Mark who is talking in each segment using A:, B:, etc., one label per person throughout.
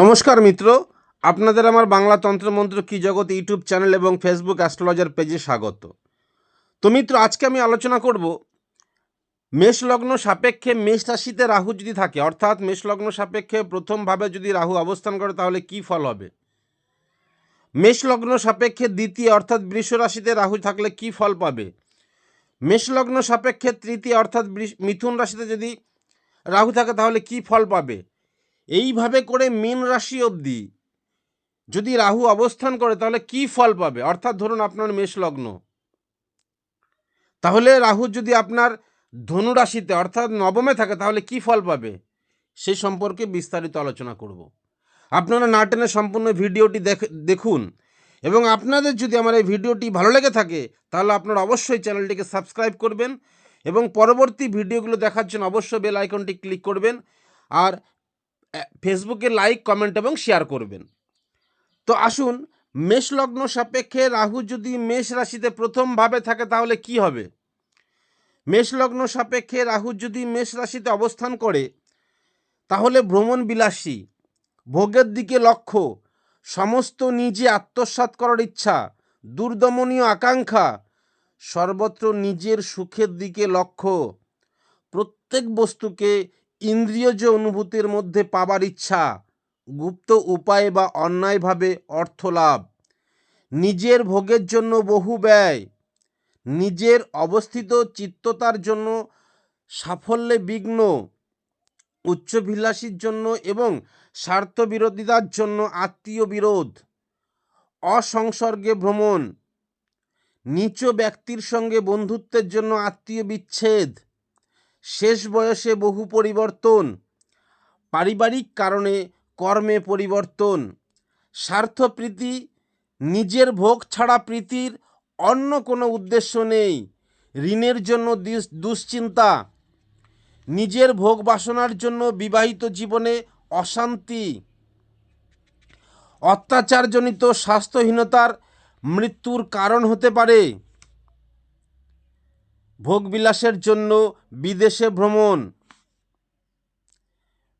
A: নমস্কার মিত্র, আপনাদের আমার বাংলা তন্ত্রমন্ত্র কি জগৎ ইউটিউব চ্যানেল এবং ফেসবুক অ্যাস্ট্রোলজার পেজে স্বাগত। তো মিত্র, আজকে আমি আলোচনা করব মেষ লগ্ন সাপেক্ষে মেষ রাশিতে রাহু যদি থাকে, অর্থাৎ মেষ লগ্ন সাপেক্ষে প্রথমভাবে যদি রাহু অবস্থান করে, তাহলে কি ফল হবে? মেষ লগ্ন সাপেক্ষে দ্বিতীয়, অর্থাৎ বৃষ রাশিতে রাহু থাকলে কি ফল পাবে? মেষ লগ্ন সাপেক্ষে তৃতীয়, অর্থাৎ মিথুন রাশিতে যদি রাহু থাকে, তাহলে কি ফল পাবে? এইভাবে করে মীন রাশি অবধি যদি রাহু অবস্থান করে, তাহলে কি ফল পাবে? অর্থাৎ ধরুন আপনার মেষ লগ্ন। তাহলে রাহু যদি আপনার ধনু রাশিতে, অর্থাৎ নবমে থাকে, তাহলে কি ফল পাবে? সে সম্পর্কে বিস্তারিত আলোচনা করব। আপনারা না টেনে সম্পূর্ণ ভিডিওটি দেখ- দেখুন এবং আপনাদের যদি আমার এই ভিডিওটি ভালো লেগে থাকে, তাহলে আপনারা অবশ্যই চ্যানেলটিকে সাবস্ক্রাইব করবেন এবং পরবর্তী ভিডিওগুলো দেখার জন্য অবশ্যই বেল আইকনটি ক্লিক করবেন। আর ফেসবুকে লাইক কমেন্ট এবং শেয়ার করবেন। তো আসুন, মেষ লগ্ন সাপেক্ষে রাহু যদি মেষ রাশিতে প্রথমভাবে থাকে, তাহলে কি হবে? মেষ লগ্ন সাপেক্ষে রাহু যদি মেষ রাশিতে অবস্থান করে, তাহলে ভ্রমণ বিলাসী, ভোগের দিকে লক্ষ্য, সমস্ত নিজে আত্মসাৎ করার ইচ্ছা, দুর্দমনীয় আকাঙ্ক্ষা, সর্বত্র নিজের সুখের দিকে লক্ষ্য, প্রত্যেক বস্তুকে ইন্দ্রিয়জ অনুভূতির মধ্যে পাবার ইচ্ছা, গুপ্ত উপায়ে বা অন্যায়ভাবে অর্থ লাভ। নিজের ভোগের জন্য বহু ব্যয়, নিজের অবস্থিত চিত্ততার জন্য সাফল্যে বিঘ্ন, উচ্চভিলাষীর জন্য এবং স্বার্থবিরোধিতার জন্য আত্মীয় বিরোধ, অসংসর্গে ভ্রমণ, নিচ ব্যক্তির সঙ্গে বন্ধুত্বের জন্য আত্মীয় বিচ্ছেদ। শেষ বয়সে বহু পরিবর্তন। পারিবারিক কারণে কর্মে পরিবর্তন। স্বার্থপ্রীতি, নিজের ভোগ ছাড়া প্রীতির অন্য কোনো উদ্দেশ্য নেই। ঋণের জন্য দুশ্চিন্তা। নিজের ভোগ বাসনার জন্য বিবাহিত জীবনে অশান্তি। অত্যাচারজনিত স্বাস্থ্যহীনতার মৃত্যুর কারণ হতে পারে। ভোগবিলাসের জন্য বিদেশে ভ্রমণ।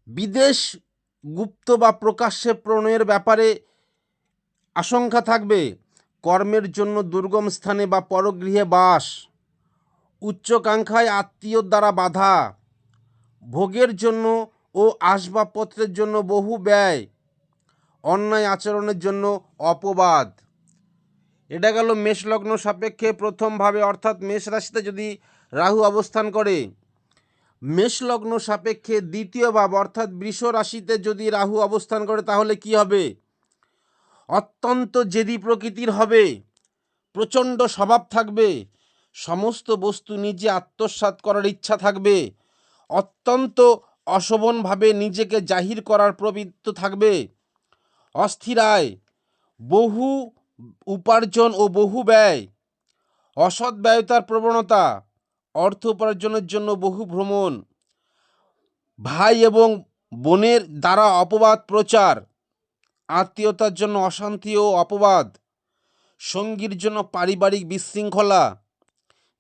A: বিদেশ গুপ্ত বা প্রকাশ্যে প্রণয়ের ব্যাপারে আশঙ্কা থাকবে। কর্মের জন্য দুর্গম স্থানে বা পরগৃহে বাস। উচ্চকাঙ্ক্ষায় আত্মীয়র দ্বারা বাধা। ভোগের জন্য ও আসবাবপত্রের জন্য বহু ব্যয়। অন্যায় আচরণের জন্য অপবাদ। এটা গেল মেষ লগ্ন সাপেক্ষে প্রথমভাবে, অর্থাৎ মেষ রাশিতে যদি রাহু অবস্থান করে মেষ লগ্ন সাপেক্ষে দ্বিতীয় ভাব, অর্থাৎ বৃষ রাশিতে যদি রাহু অবস্থান করে, তাহলে কি হবে? অত্যন্ত জেদি প্রকৃতির হবে, প্রচণ্ড স্বভাব থাকবে, সমস্ত বস্তু নিজে আত্মসাৎ করার ইচ্ছা থাকবে, অত্যন্ত অশোভনভাবে নিজেকে জাহির করার প্রবৃত্ত থাকবে অস্থিরায় বহু উপার্জন ও বহু ব্যয়। অসৎ ব্যয়তার প্রবণতা, অর্থ উপার্জনের জন্য বহু ভ্রমণ। ভাই এবং বোনের দ্বারা অপবাদ প্রচার, আত্মীয়তার জন্য অশান্তি ও অপবাদ, সঙ্গীর জন্য পারিবারিক বিশৃঙ্খলা,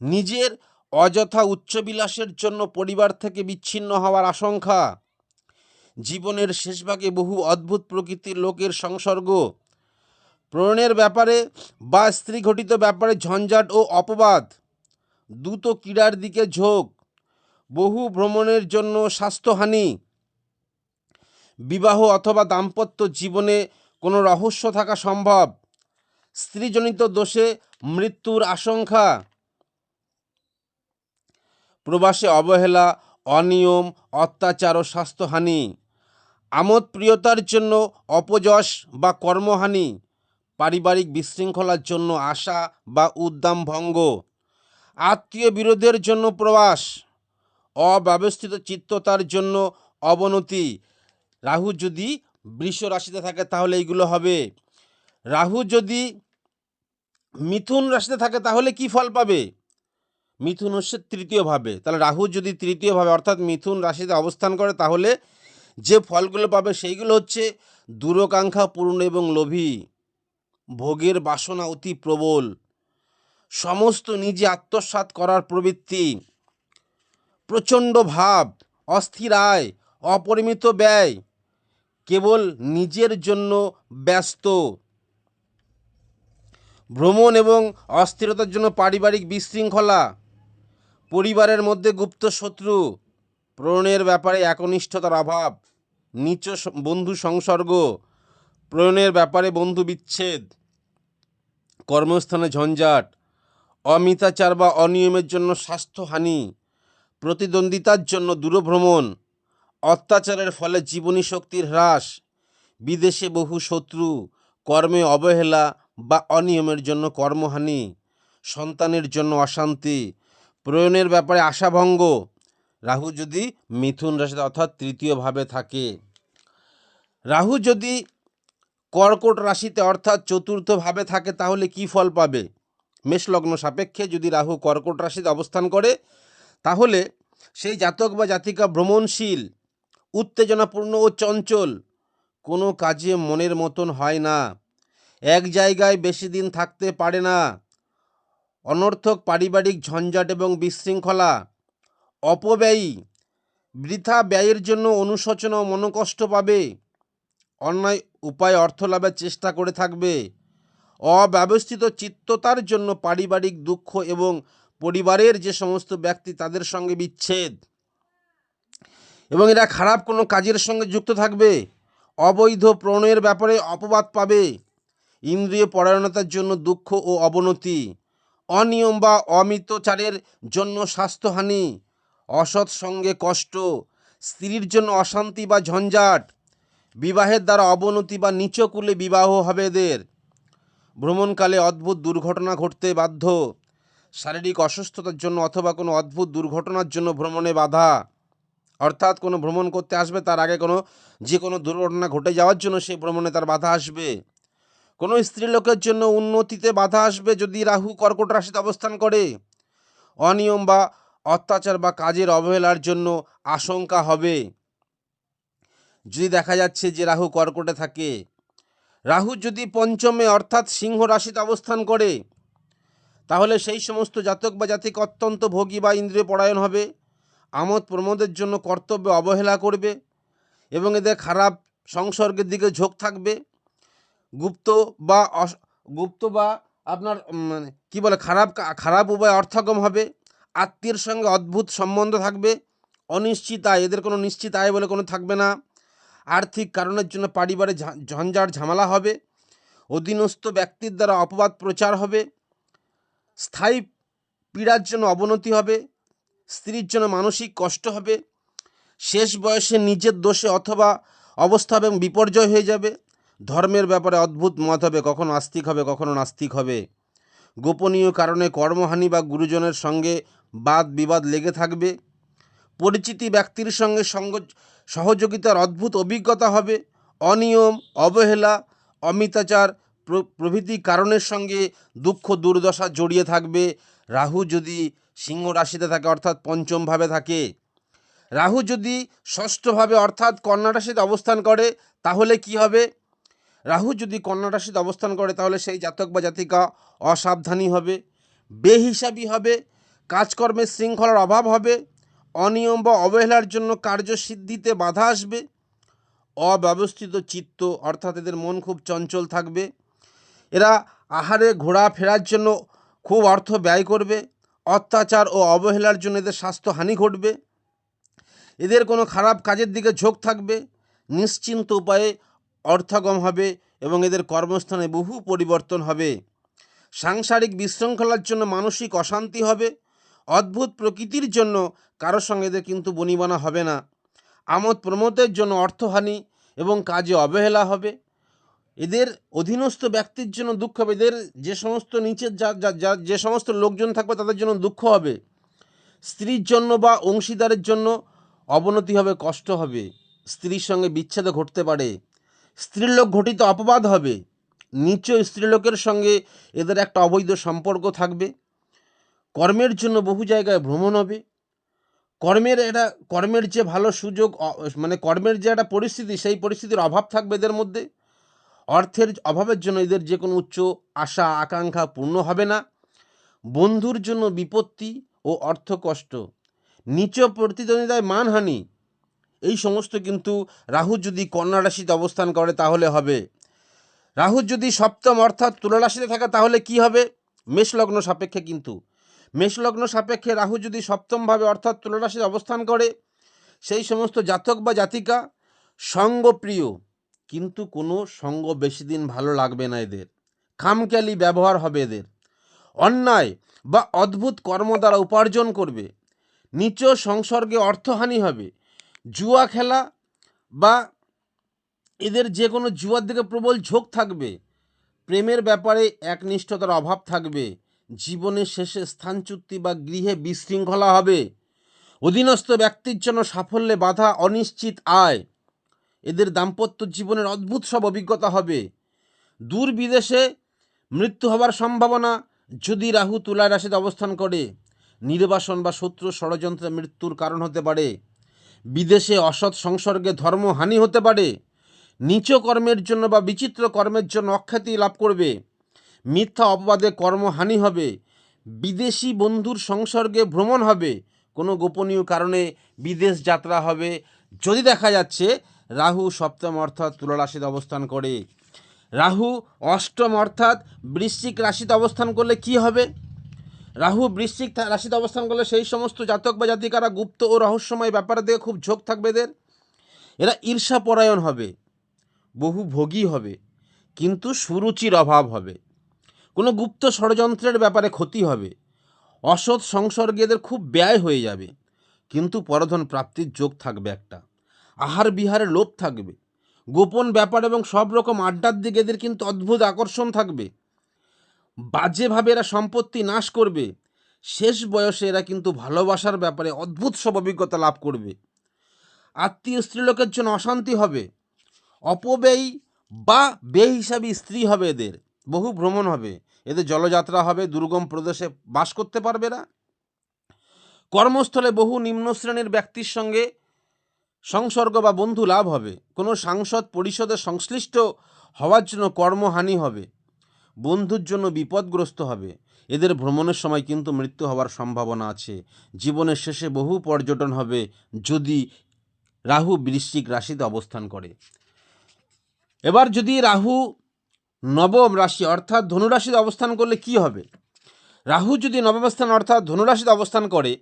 A: নিজের অযথা উচ্চবিলাসের জন্য পরিবার থেকে বিচ্ছিন্ন হওয়ার আশঙ্কা। জীবনের শেষভাগে বহু অদ্ভুত প্রকৃতির লোকের সংসর্গ প্রণয়ের ব্যাপারে বা স্ত্রী ঘটিত ব্যাপারে ঝঞ্ঝাট ও অপবাদ। দ্রুত ক্রীড়ার দিকে ঝোঁক। বহু ভ্রমণের জন্য স্বাস্থ্যহানি। বিবাহ অথবা দাম্পত্য জীবনে কোনো রহস্য থাকা সম্ভব। স্ত্রীজনিত দোষে মৃত্যুর আশঙ্কা। প্রবাসে অবহেলা, অনিয়ম, অত্যাচার ও স্বাস্থ্যহানি। আমোদ প্রিয়তার জন্য অপযশ বা কর্মহানি। পারিবারিক বিশৃঙ্খলার জন্য আশা বা উদ্দাম ভঙ্গ। আত্মীয় বিরোধের জন্য প্রবাস অব্যবস্থিত চিত্ততার জন্য অবনতি। রাহু যদি বৃষ রাশিতে থাকে তাহলে এইগুলো হবে। রাহু যদি মিথুন রাশিতে থাকে তাহলে কি ফল পাবে? মিথুন হচ্ছে তৃতীয়ভাবে তাহলে রাহু যদি তৃতীয়ভাবে অর্থাৎ মিথুন রাশিতে অবস্থান করে তাহলে যে ফলগুলো পাবে সেইগুলো হচ্ছে দূরকাঙ্ক্ষা, পূর্ণ এবং লোভী। ভোগের বাসনা অতি প্রবল। সমস্ত নিজে আত্মসাৎ করার প্রবৃত্তি। প্রচণ্ড ভাব, অস্থির আয়, অপরিমিত ব্যয়, কেবল নিজের জন্য ব্যস্ত। ভ্রমণ এবং অস্থিরতার জন্য পারিবারিক বিশৃঙ্খলা, পরিবারের মধ্যে গুপ্ত শত্রু, প্রণয়ের ব্যাপারে একনিষ্ঠতার অভাব নিচ বন্ধু সংসর্গ প্রণয়ের ব্যাপারে বন্ধু বিচ্ছেদ। কর্মস্থানে ঝঞ্ঝাট। অমিতাচার বা অনিয়মের জন্য স্বাস্থ্যহানি প্রতিদ্বন্দ্বিতার জন্য দূরভ্রমণ। অত্যাচারের ফলে জীবনী শক্তির হ্রাস। বিদেশে বহু শত্রু, কর্মে অবহেলা বা অনিয়মের জন্য কর্মহানি। সন্তানের জন্য অশান্তি। প্রয়োনের ব্যাপারে আশাভঙ্গ। রাহু যদি মিথুন রাশিতে অর্থাৎ তৃতীয়ভাবে থাকে। রাহু যদি কর্কট রাশিতে অর্থাৎ চতুর্থভাবে থাকে, তাহলে কি ফল পাবে? মেষলগ্ন সাপেক্ষে যদি রাহু কর্কট রাশিতে অবস্থান করে, তাহলে সেই জাতক বা জাতিকা ভ্রমণশীল, উত্তেজনাপূর্ণ ও চঞ্চল, কোনো কাজে মনের মতন হয় না। এক জায়গায় বেশি দিন থাকতে পারে না। অনর্থক পারিবারিক ঝঞ্ঝাট এবং বিশৃঙ্খলা, অপব্যয়ী, বৃথা ব্যয়ের জন্য অনুশোচনা ও মনোকষ্ট পাবে। অন্যায় উপায়ে অর্থ লাভের চেষ্টা করে থাকবে। অব্যবস্থিত চিত্ততার জন্য পারিবারিক দুঃখ এবং পরিবারের যে সমস্ত ব্যক্তি তাদের সঙ্গে বিচ্ছেদ। এবং এরা খারাপ কোনো কাজের সঙ্গে যুক্ত থাকবে। অবৈধ প্রণয়ের ব্যাপারে অপবাদ পাবে। ইন্দ্রিয় পরায়ণতার জন্য দুঃখ ও অবনতি। অনিয়ম বা অমিতচারের জন্য স্বাস্থ্যহানি। অসৎ সঙ্গে কষ্ট। স্ত্রীর জন্য অশান্তি বা ঝঞ্ঝাট। বিবাহের দ্বারা অবনতি বা নিচকুলে বিবাহ হবে এদের। ভ্রমণকালে অদ্ভুত দুর্ঘটনা ঘটতে বাধ্য। শারীরিক অসুস্থতার জন্য অথবা কোনো অদ্ভুত দুর্ঘটনার জন্য ভ্রমণে বাধা। অর্থাৎ কোনো ভ্রমণ করতে আসবে, তার আগে কোনো যে কোনো দুর্ঘটনা ঘটে যাওয়ার জন্য সেই ভ্রমণে তার বাধা আসবে। কোনো স্ত্রীলোকের জন্য উন্নতিতে বাধা আসবে যদি রাহু কর্কট রাশিতে অবস্থান করে। অনিয়ম বা অত্যাচার বা কাজের অবহেলার জন্য আশঙ্কা হবে। যদি দেখা যাচ্ছে যে রাহু কর্কটে থাকে, রাহু যদি পঞ্চমে অর্থাৎ সিংহ রাশিতে অবস্থান করে, তাহলে সেই সমস্ত জাতক বা জাতিক অত্যন্ত ভোগী বা ইন্দ্রিয় পরায়ণ হবে, আমোদ প্রমোদের জন্য কর্তব্যে অবহেলা করবে এবং এদের খারাপ সংসর্গের দিকে ঝোঁক থাকবে। গুপ্ত বা গুপ্ত বা আপনার মানে কী বলে, খারাপ খারাপ উপায় অর্থগম হবে, আত্মীয়ের সঙ্গে অদ্ভুত সম্বন্ধ থাকবে, অনিশ্চিত আয়, এদের কোনো নিশ্চিত আয় বলে কোনো থাকবে না। আর্থিক কারণের জন্য পারিবারিক ঝা- ঝঞ্ঝাট ঝামেলা হবে। অধীনস্থ ব্যক্তির দ্বারা অপবাদ প্রচার হবে। স্থায়ী পীড়ার জন্য অবনতি হবে। স্ত্রীর জন্য মানসিক কষ্ট হবে। শেষ বয়সে নিজের দোষে অথবা অবস্থা এবং বিপর্যয় হয়ে যাবে। ধর্মের ব্যাপারে অদ্ভুত মত হবে, কখনো আস্তিক হবে, কখনো নাস্তিক হবে। গোপনীয় কারণে কর্মহানি বা গুরুজনের সঙ্গে বাদ বিবাদ লেগে থাকবে। পরিচিতি ব্যক্তির সঙ্গে সঙ্গ সহযোগিতার অদ্ভুত অভিজ্ঞতা হবে। অনিয়ম, অবহেলা, অমিতাচার প্র- প্রভৃতি কারণের সঙ্গে দুঃখ দুর্দশা জড়িয়ে থাকবে। রাহু যদি সিংহ রাশিতে থাকে, অর্থাৎ পঞ্চমভাবে থাকে। রাহু যদি ষষ্ঠভাবে অর্থাৎ কন্যা রাশিতে অবস্থান করে, তাহলে কি হবে? রাহু যদি কন্যা রাশিতে অবস্থান করে, তাহলে সেই জাতক বা জাতিকা অসাবধানী হবে, বেহিসাবি হবে, কাজকর্মের শৃঙ্খলার অভাব হবে। অনিয়ম বা অবহেলার জন্য কার্যসিদ্ধিতে বাধা আসবে। অব্যবস্থিত চিত্ত, অর্থাৎ এদের মন খুব চঞ্চল থাকবে। এরা আহারে ঘোরা ফেরার জন্য খুব অর্থ ব্যয় করবে। অত্যাচার ও অবহেলার জন্য এদের স্বাস্থ্যহানি ঘটবে। এদের কোনো খারাপ কাজের দিকে ঝোঁক থাকবে। নিশ্চিন্ত উপায়ে অর্থগম হবে এবং এদের কর্মস্থানে বহু পরিবর্তন হবে। সাংসারিক বিশৃঙ্খলার জন্য মানসিক অশান্তি হবে। অদ্ভুত প্রকৃতির জন্য কারোর সঙ্গে এদের কিন্তু বনিবনা হবে না। আমোদ প্রমোদের জন্য অর্থহানি এবং কাজে অবহেলা হবে। এদের অধীনস্থ ব্যক্তির জন্য দুঃখ হবে। এদের যে সমস্ত নিচের যা, যা- যা সমস্ত লোকজন থাকবে তাদের জন্য দুঃখ হবে। স্ত্রীর জন্য বা অংশীদারের জন্য অবনতি হবে, কষ্ট হবে। স্ত্রীর সঙ্গে বিচ্ছেদ ঘটতে পারে। স্ত্রীলোক ঘটিত অপবাদ হবে। নিচ স্ত্রীলোকের সঙ্গে এদের একটা অবৈধ সম্পর্ক থাকবে। কর্মের জন্য বহু জায়গায় ভ্রমণ হবে। কর্মের এটা কর্মের যে ভালো সুযোগ মানে কর্মের যে একটা পরিস্থিতি, সেই পরিস্থিতির অভাব থাকবে এদের মধ্যে। অর্থের অভাবের জন্য এদের যে কোনো উচ্চ আশা, আকাঙ্ক্ষা পূর্ণ হবে না। বন্ধুর জন্য বিপত্তি ও অর্থ কষ্ট। নিচ প্রতিদ্বন্দ্বিতায় মানহানি। এই সমস্ত কিন্তু রাহু যদি কন্যা রাশিতে অবস্থান করে, তাহলে হবে। রাহু যদি সপ্তম অর্থাৎ তুলা রাশিতে থাকে, তাহলে কি হবে? মেষলগ্ন সাপেক্ষে কিন্তু। মেষলগ্ন সাপেক্ষে রাহু যদি সপ্তমভাবে অর্থাৎ তুলারাশিতে অবস্থান করে, সেই সমস্ত জাতক বা জাতিকা সঙ্গপ্রিয়। কিন্তু কোনো সঙ্গ বেশি দিন ভালো লাগবে না এদের। খামখেয়ালি ব্যবহার হবে এদের। অন্যায় বা অদ্ভুত কর্ম দ্বারা উপার্জন করবে। নিচ সংসর্গে অর্থহানি হবে। জুয়া খেলা বা এদের যে কোনো জুয়ার দিকে প্রবল ঝোঁক থাকবে। প্রেমের ব্যাপারে একনিষ্ঠতার অভাব থাকবে। জীবনের শেষে স্থানচ্যুতি বা গৃহে বিশৃঙ্খলা হবে। অধীনস্থ ব্যক্তির জন্য সাফল্যে বাধা অনিশ্চিত আয়। এদের দাম্পত্য জীবনের অদ্ভুত সব অভিজ্ঞতা হবে। দূর বিদেশে মৃত্যু হবার সম্ভাবনা যদি রাহু তুলা রাশিতে অবস্থান করে, নির্বাসন বা শত্রু ষড়যন্ত্রে মৃত্যুর কারণ হতে পারে। বিদেশে অসৎ সংসর্গে ধর্মহানি হতে পারে। নিচ কর্মের জন্য বা বিচিত্র কর্মের জন্য অখ্যাতি লাভ করবে। মিথ্যা অপবাদে কর্মহানি হবে, বিদেশি বন্ধুর সংসর্গে ভ্রমণ হবে, কোনো গোপনীয় কারণে বিদেশ যাত্রা হবে। যদি দেখা যাচ্ছে, রাহু সপ্তম অর্থাৎ তুলা রাশিতে অবস্থান করে। রাহু অষ্টম অর্থাৎ বৃশ্চিক রাশিতে অবস্থান করলে কি হবে? রাহু বৃশ্চিক রাশিতে অবস্থান করলে সেই সমস্ত জাতক বা জাতিকারা গুপ্ত ও রহস্যময় ব্যাপারে দিয়ে খুব ঝোঁক থাকবে এদের। এরা ঈর্ষাপরায়ণ হবে বহু ভোগী হবে, কিন্তু সুরুচির অভাব হবে। কোনো গুপ্ত ষড়যন্ত্রের ব্যাপারে ক্ষতি হবে। অসৎ সংসর্গে এদের খুব ব্যয় হয়ে যাবে। কিন্তু পরধন প্রাপ্তির যোগ থাকবে একটা। আহার বিহারে লোভ থাকবে। গোপন ব্যাপার এবং সব রকম আড্ডার দিকে এদের কিন্তু অদ্ভুত আকর্ষণ থাকবে। বাজেভাবে এরা সম্পত্তি নাশ করবে। শেষ বয়সে এরা কিন্তু ভালোবাসার ব্যাপারে অদ্ভুত সব অভিজ্ঞতা লাভ করবে। আত্মীয় স্ত্রীলোকের জন্য অশান্তি হবে। অপব্যয়ী বা ব্যয় হিসাবে স্ত্রী হবে এদের। বহু ভ্রমণ হবে। এদের জলযাত্রা হবে, দুর্গম প্রদেশে বাস করতে পারবে না। কর্মস্থলে বহু নিম্ন শ্রেণির ব্যক্তির সঙ্গে সংসর্গ বা বন্ধু লাভ হবে। কোনো সাংসদ পরিষদে সংশ্লিষ্ট হওয়ার জন্য কর্মহানি হবে। বন্ধুর জন্য বিপদগ্রস্ত হবে। এদের ভ্রমণের সময় কিন্তু মৃত্যু হওয়ার সম্ভাবনা আছে। জীবনের শেষে বহু পর্যটন হবে যদি রাহু বৃশ্চিক রাশিতে অবস্থান করে। এবার যদি রাহু নবম রাশি, অর্থাৎ ধনুরাশিতে অবস্থান করলে কি হবে? রাহু যদি নবমস্থান, অর্থাৎ ধনুরাশিতে অবস্থান করে,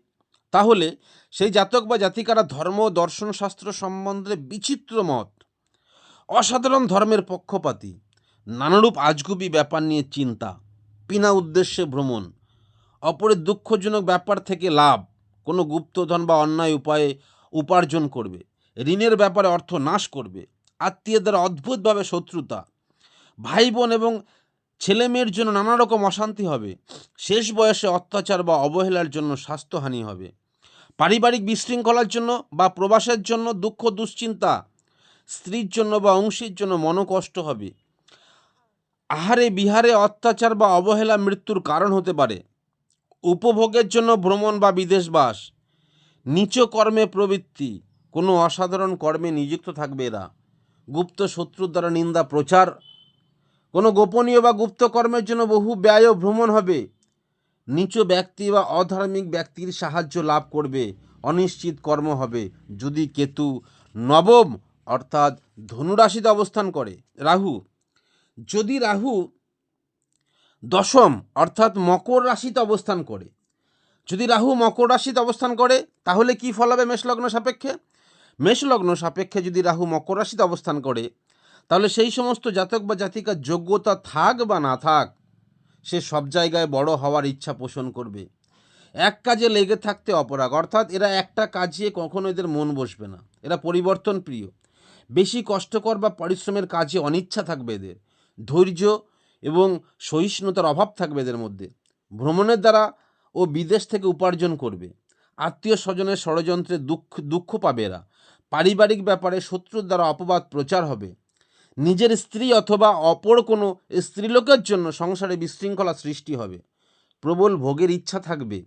A: তাহলে সেই জাতক বা জাতিকারা ধর্ম, দর্শন, শাস্ত্র সম্বন্ধে বিচিত্র মত। অসাধারণ ধর্মের পক্ষপাতী। নানারূপ আজগুবি ব্যাপার নিয়ে চিন্তা, বিনা উদ্দেশ্যে ভ্রমণ, অপরের দুঃখজনক ব্যাপার থেকে লাভ, কোনো গুপ্তধন বা অন্যায় উপায়ে উপার্জন করবে, ঋণের ব্যাপারে অর্থ নাশ করবে, আত্মীয়দের অদ্ভুতভাবে শত্রুতা ভাই বোন এবং ছেলে মেয়ের জন্য নানা রকম অশান্তি হবে। শেষ বয়সে অত্যাচার বা অবহেলার জন্য স্বাস্থ্যহানি হবে। পারিবারিক বিশৃঙ্খলার জন্য বা প্রবাসের জন্য দুঃখ, দুশ্চিন্তা, স্ত্রীর জন্য বা অংশীর জন্য মনোকষ্ট হবে। আহারে বিহারে অত্যাচার বা অবহেলা মৃত্যুর কারণ হতে পারে। উপভোগের জন্য ভ্রমণ বা বিদেশবাস, নিচ কর্মে প্রবৃত্তি, কোনো অসাধারণ কর্মে নিযুক্ত থাকবে এরা। গুপ্ত শত্রুর দ্বারা নিন্দা, প্রচার কোনো গোপনীয় বা গুপ্ত কর্মের জন্য বহু ব্যয় ভ্রমণ হবে। নিচু ব্যক্তি বা অধার্মিক ব্যক্তির সাহায্য লাভ করবে। অনিশ্চিত কর্ম হবে। যদি কেতু নবম, অর্থাৎ ধনুরাশিতে অবস্থান করে, রাহু। যদি রাহু দশম, অর্থাৎ মকর রাশিতে অবস্থান করে। যদি রাহু মকর রাশিতে অবস্থান করে, তাহলে কি ফল হবে মেষলগ্ন সাপেক্ষে? মেষলগ্ন সাপেক্ষে যদি রাহু মকর রাশিতে অবস্থান করে তাহলে সেই সমস্ত জাতক বা জাতিকার যোগ্যতা থাক বা না থাক, সে সব জায়গায় বড় হওয়ার ইচ্ছা পোষণ করবে। এক কাজে লেগে থাকতে অপরাগ, অর্থাৎ এরা একটা কাজে কখনো এদের মন বসবে না। এরা পরিবর্তন প্রিয়। বেশি কষ্টকর বা পরিশ্রমের কাজে অনিচ্ছা থাকবে এদের। ধৈর্য এবং সহিষ্ণুতার অভাব থাকবে এদের মধ্যে। ভ্রমণের দ্বারা ও বিদেশ থেকে উপার্জন করবে। আত্মীয় স্বজনের ষড়যন্ত্রে দুঃখ দুঃখ পাবে এরা। পারিবারিক ব্যাপারে শত্রুর দ্বারা অপবাদ প্রচার হবে। নিজের স্ত্রী অথবা অপর কোনো স্ত্রীলোকের জন্য সংসারে বিশৃঙ্খলা সৃষ্টি হবে। প্রবল ভোগের ইচ্ছা থাকবে।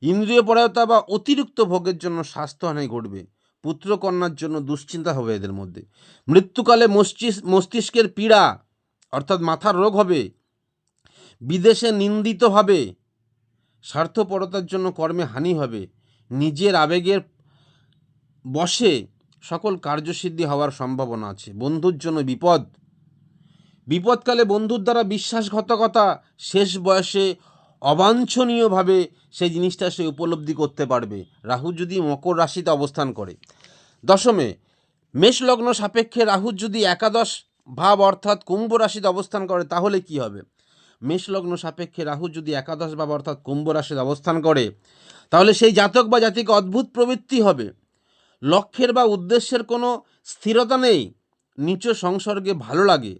A: ইন্দ্রিয় পরায়তা বা অতিরিক্ত ভোগের জন্য স্বাস্থ্যহানি ঘটবে। পুত্রকন্যার জন্য দুশ্চিন্তা হবে এদের মধ্যে। মৃত্যুকালে মস্তিষ্ক, মস্তিষ্কের পীড়া, অর্থাৎ মাথার রোগ হবে। বিদেশে নিন্দিত হবে। স্বার্থপরতার জন্য কর্মে হানি হবে। নিজের আবেগের বশে সকল কার্যসিদ্ধি হওয়ার সম্ভাবনা আছে। বন্ধুর জন্য বিপদ। বিপদকালে বন্ধুর দ্বারা বিশ্বাসঘাতকতা, শেষ বয়সে অবাঞ্ছনীয়ভাবে সেই জিনিসটা সে উপলব্ধি করতে পারবে। রাহু যদি মকর রাশিতে অবস্থান করে। দশমে, মেষ লগ্ন সাপেক্ষে রাহু যদি একাদশ ভাব অর্থাৎ কুম্ভ রাশিতে অবস্থান করে, তাহলে কি হবে? মেষ লগ্ন সাপেক্ষে রাহু যদি একাদশ ভাব অর্থাৎ কুম্ভ রাশিতে অবস্থান করে, তাহলে সেই জাতক বা জাতিকে অদ্ভুত প্রবৃত্তি হবে। লক্ষ্যের বা উদ্দেশ্যের কোনো স্থিরতা নেই। নিচ সংসর্গে ভালো লাগে।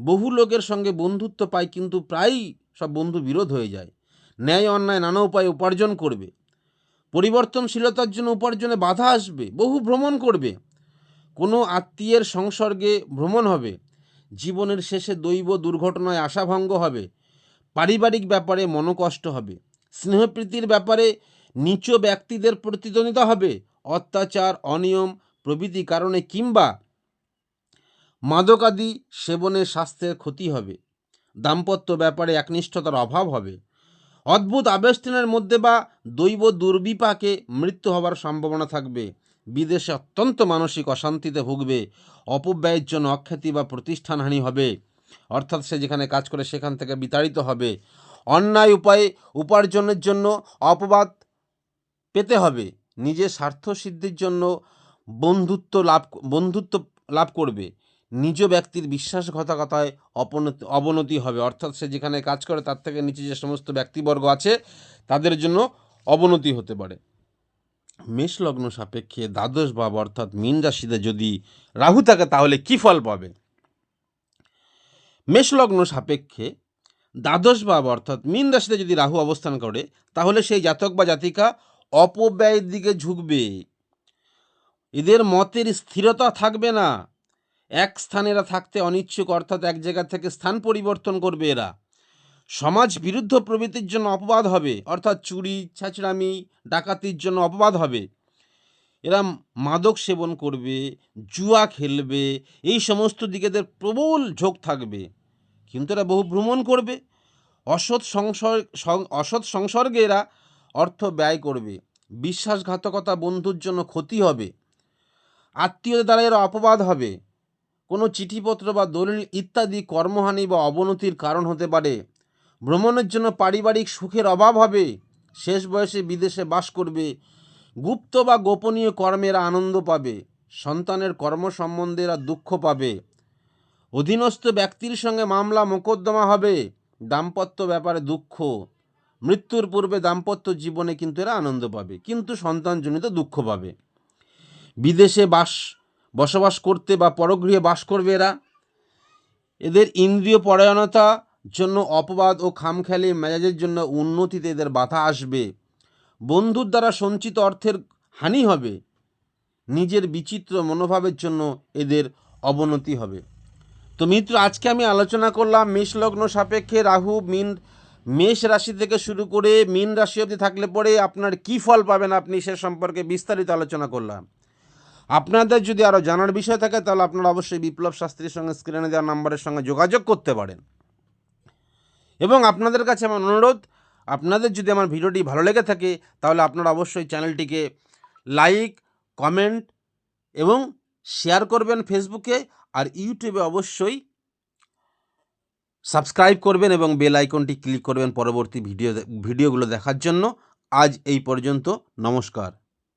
A: বহু লোকের সঙ্গে বন্ধুত্ব পায় কিন্তু প্রায়ই সব বন্ধু বিরোধ হয়ে যায়। ন্যায় অন্যায় নানা উপায়ে উপার্জন করবে। পরিবর্তনশীলতার জন্য উপার্জনে বাধা আসবে। বহু ভ্রমণ করবে। কোনো আত্মীয়ের সংসর্গে ভ্রমণ হবে। জীবনের শেষে দৈব দুর্ঘটনায় আশাভঙ্গ হবে। পারিবারিক ব্যাপারে মনোকষ্ট হবে। স্নেহপ্রীতির ব্যাপারে নিচ ব্যক্তিদের প্রতিদ্বন্দ্বিতা হবে। অত্যাচার, অনিয়ম, প্রভৃতি কারণে কিংবা মাদকাদি সেবনে স্বাস্থ্যের ক্ষতি হবে, দাম্পত্য ব্যাপারে একনিষ্ঠতার অভাব হবে। অদ্ভুত আবেষ্টনের মধ্যে বা দৈব দুর্বিপাকে মৃত্যু হওয়ার সম্ভাবনা থাকবে। বিদেশে অত্যন্ত মানসিক অশান্তিতে ভুগবে, অপব্যয়ের জন্য অখ্যাতি বা প্রতিষ্ঠানহানি হবে, অর্থাৎ সে যেখানে কাজ করে সেখান থেকে বিতাড়িত হবে। অন্যায় উপায়ে উপার্জনের জন্য অপবাদ পেতে হবে। নিজের স্বার্থ সিদ্ধির জন্য বন্ধুত্ব লাভ বন্ধুত্ব লাভ করবে। নিজ ব্যক্তির বিশ্বাসঘাতকতায় অপনতি, অবনতি হবে। অর্থাৎ সে যেখানে কাজ করে, তার থেকে নিচে যে সমস্ত ব্যক্তিবর্গ আছে, তাদের জন্য অবনতি হতে পারে। মেষ লগ্ন সাপেক্ষে দ্বাদশ ভাব, অর্থাৎ মীন রাশিতে যদি রাহু থাকে, তাহলে কি ফল পাবে? মেষ লগ্ন সাপেক্ষে দ্বাদশ ভাব, অর্থাৎ মীন রাশিতে যদি রাহু অবস্থান করে, তাহলে সেই জাতক বা জাতিকা অপব্যয়ের দিকে ঝুঁকবে। এদের মতের স্থিরতা থাকবে না। এক স্থানে এরা থাকতে অনিচ্ছুক, অর্থাৎ এক জায়গা থেকে স্থান পরিবর্তন করবে এরা। সমাজ বিরুদ্ধ প্রবৃত্তির জন্য অপবাদ হবে, অর্থাৎ চুরি, ছাঁচড়ামি, ডাকাতির জন্য অপবাদ হবে। এরা মাদক সেবন করবে, জুয়া খেলবে, এই সমস্ত দিকে এদের প্রবল ঝোঁক থাকবে। কিন্তু এরা বহু ভ্রমণ করবে। অসৎ সংসর্গ অসৎ সংসর্গে এরা অর্থ ব্যয় করবে। বিশ্বাসঘাতকতা বন্ধুর জন্য ক্ষতি হবে। আত্মীয়দের দ্বারা এরা অপবাদ হবে। কোনো চিঠিপত্র বা দলিল ইত্যাদি কর্মহানি বা অবনতির কারণ হতে পারে। ভ্রমণের জন্য পারিবারিক সুখের অভাব হবে। শেষ বয়সে বিদেশে বাস করবে। গুপ্ত বা গোপনীয় কর্মেরা আনন্দ পাবে। সন্তানের কর্ম সম্বন্ধে এরা দুঃখ পাবে। অধীনস্থ ব্যক্তির সঙ্গে মামলা, মোকদ্দমা হবে। দাম্পত্য ব্যাপারে দুঃখ। মৃত্যুর পূর্বে দাম্পত্য জীবনে কিন্তু এরা আনন্দ পাবে, কিন্তু সন্তানজনিত দুঃখ পাবে। বিদেশে বাস, বসবাস করতে বা পরগৃহে বাস করবে এরা। এদের ইন্দ্রিয় পরায়ণতা জন্য অপবাদ ও খামখেয়ালি মেজাজের জন্য উন্নতিতে এদের বাধা আসবে। বন্ধুর দ্বারা সঞ্চিত অর্থের হানি হবে। নিজের বিচিত্র মনোভাবের জন্য এদের অবনতি হবে। তো মিত্র, আজকে আমি আলোচনা করলাম মেষ লগ্ন সাপেক্ষে রাহু, মিন মেষ রাশি থেকে শুরু করে মিন রাশি অবধি থাকলে পরে আপনার কি ফল পাবেন আপনি সে সম্পর্কে বিস্তারিত আলোচনা করলাম। আপনাদের যদি আরও জানার বিষয় থাকে, তাহলে আপনারা অবশ্যই বিপ্লব শাস্ত্রীর সঙ্গে স্ক্রিনে দেওয়া নাম্বারের সঙ্গে যোগাযোগ করতে পারেন। এবং আপনাদের কাছে আমার অনুরোধ, আপনাদের যদি আমার ভিডিওটি ভালো লেগে থাকে, তাহলে আপনারা অবশ্যই চ্যানেলটিকে লাইক কমেন্ট এবং শেয়ার করবেন ফেসবুকে আর ইউটিউবে অবশ্যই সাবস্ক্রাইব করবেন এবং বেল আইকনটি ক্লিক করবেন পরবর্তী ভিডিও ভিডিওগুলো দেখার জন্য। আজ এই পর্যন্ত, নমস্কার।